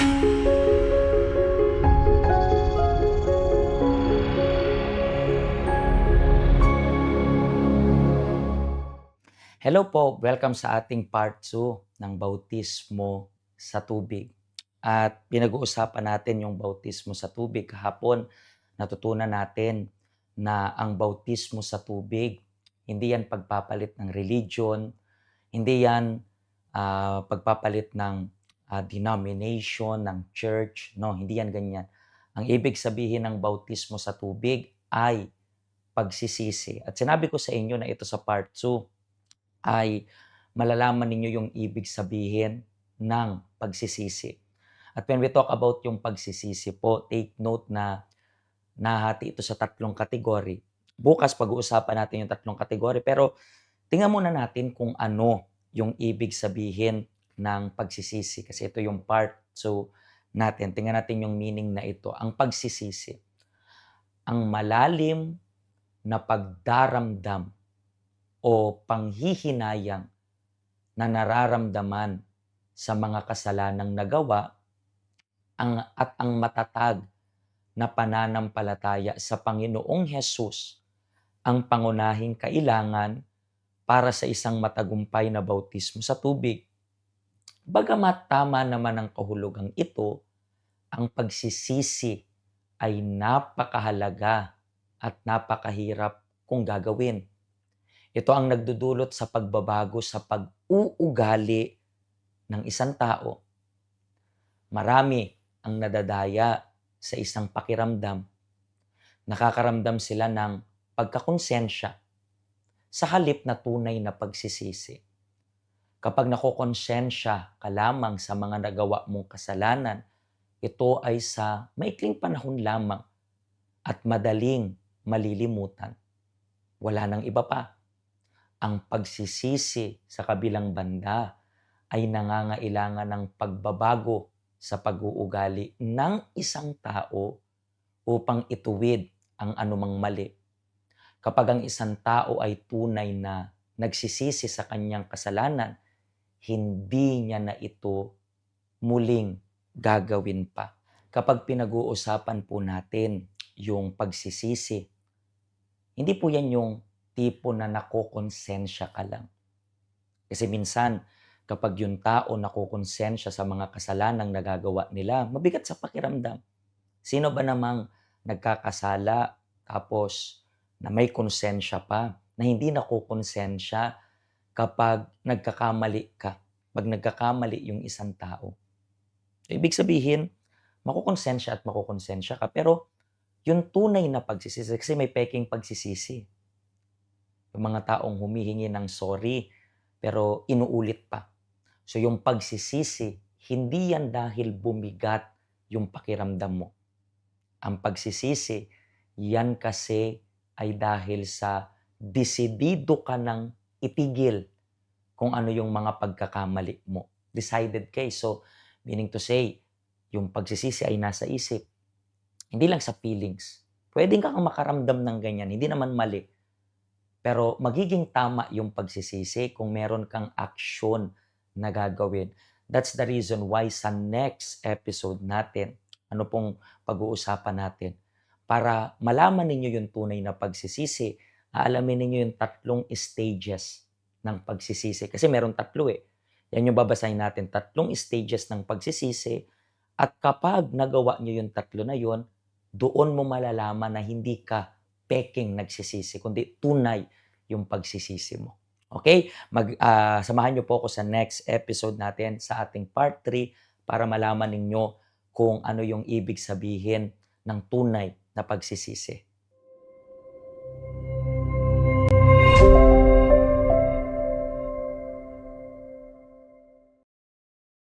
Hello po, welcome sa ating part 2 ng bautismo sa tubig. At pinag-uusapan natin yung bautismo sa tubig. Kahapon, natutunan natin na ang bautismo sa tubig, hindi yan pagpapalit ng religion, hindi yan ah, pagpapalit ng ah, denomination, ng church, no, hindi yan ganyan. Ang ibig sabihin ng bautismo sa tubig ay pagsisisi. At sinabi ko sa inyo na ito sa part 2 ay malalaman ninyo yung ibig sabihin ng pagsisisi. At when we talk about yung pagsisisi po, take note na nahati ito sa tatlong kategory. Bukas pag-uusapan natin yung tatlong kategory, pero tingnan muna natin kung ano yung ibig sabihin ng pagsisisi. Kasi ito yung part 2 natin. Tingnan natin yung meaning na ito. Ang pagsisisi. Ang malalim na pagdaramdam o panghihinayang na nararamdaman sa mga kasalanang nagawa ang, at ang matatag na pananampalataya sa Panginoong Hesus ang pangunahing kailangan para sa isang matagumpay na bautismo sa tubig. Bagamat tama naman ang kahulugang ito, ang pagsisisi ay napakahalaga at napakahirap kung gagawin. Ito ang nagdudulot sa pagbabago sa pag-uugali ng isang tao. Marami ang nadadaya sa isang pakiramdam. Nakakaramdam sila ng pagkakonsensya sa halip na tunay na pagsisisi. Kapag nakokonsensya ka lamang sa mga nagawa mong kasalanan, ito ay sa maikling panahon lamang at madaling malilimutan. Wala nang iba pa ang pagsisisi sa kabilang banda ay nangangailangan ng pagbabago sa pag-uugali ng isang tao upang ituwid ang anumang mali. Kapag ang isang tao ay tunay na nagsisisi sa kanyang kasalanan, hindi niya na ito muling gagawin pa. Kapag pinag-uusapan po natin yung pagsisisi, hindi po yan yung tipo na nakokonsensya ka lang. Kasi minsan, kapag yung tao nakokonsensya sa mga kasalanang nagagawa nila, mabigat sa pakiramdam. Sino ba namang nagkakasala tapos na may konsensya pa, na hindi nakokonsensya kapag nagkakamali ka, pag nagkakamali yung isang tao. Ibig sabihin, makokonsensya at makokonsensya ka, pero yung tunay na pagsisisi, kasi may peking pagsisisi yung mga taong humihingi ng sorry pero inuulit pa. So yung pagsisisi, hindi yan dahil bumigat yung pakiramdam mo. Ang pagsisisi, yan kasi ay dahil sa desidido ka ng itigil kung ano yung mga pagkakamali mo. Decided case. So, meaning to say, yung pagsisisi ay nasa isip. Hindi lang sa feelings. Pwedeng kang makaramdam ng ganyan. Hindi naman mali pero magiging tama yung pagsisisi kung meron kang aksyon na gagawin. That's the reason why sa next episode natin, ano pong pag-uusapan natin, para malaman ninyo yung tunay na pagsisisi, aalamin ninyo yung tatlong stages ng pagsisisi. Kasi meron tatlo eh. Yan yung babasahin natin, tatlong stages ng pagsisisi. At kapag nagawa nyo yung tatlo na yon, doon mo malalaman na hindi ka peking nagsisisi, kundi tunay yung pagsisisi mo. Okay? Mag, uh, samahan niyo po ako sa next episode natin sa ating part 3 para malaman ninyo kung ano yung ibig sabihin ng tunay na pagsisisi.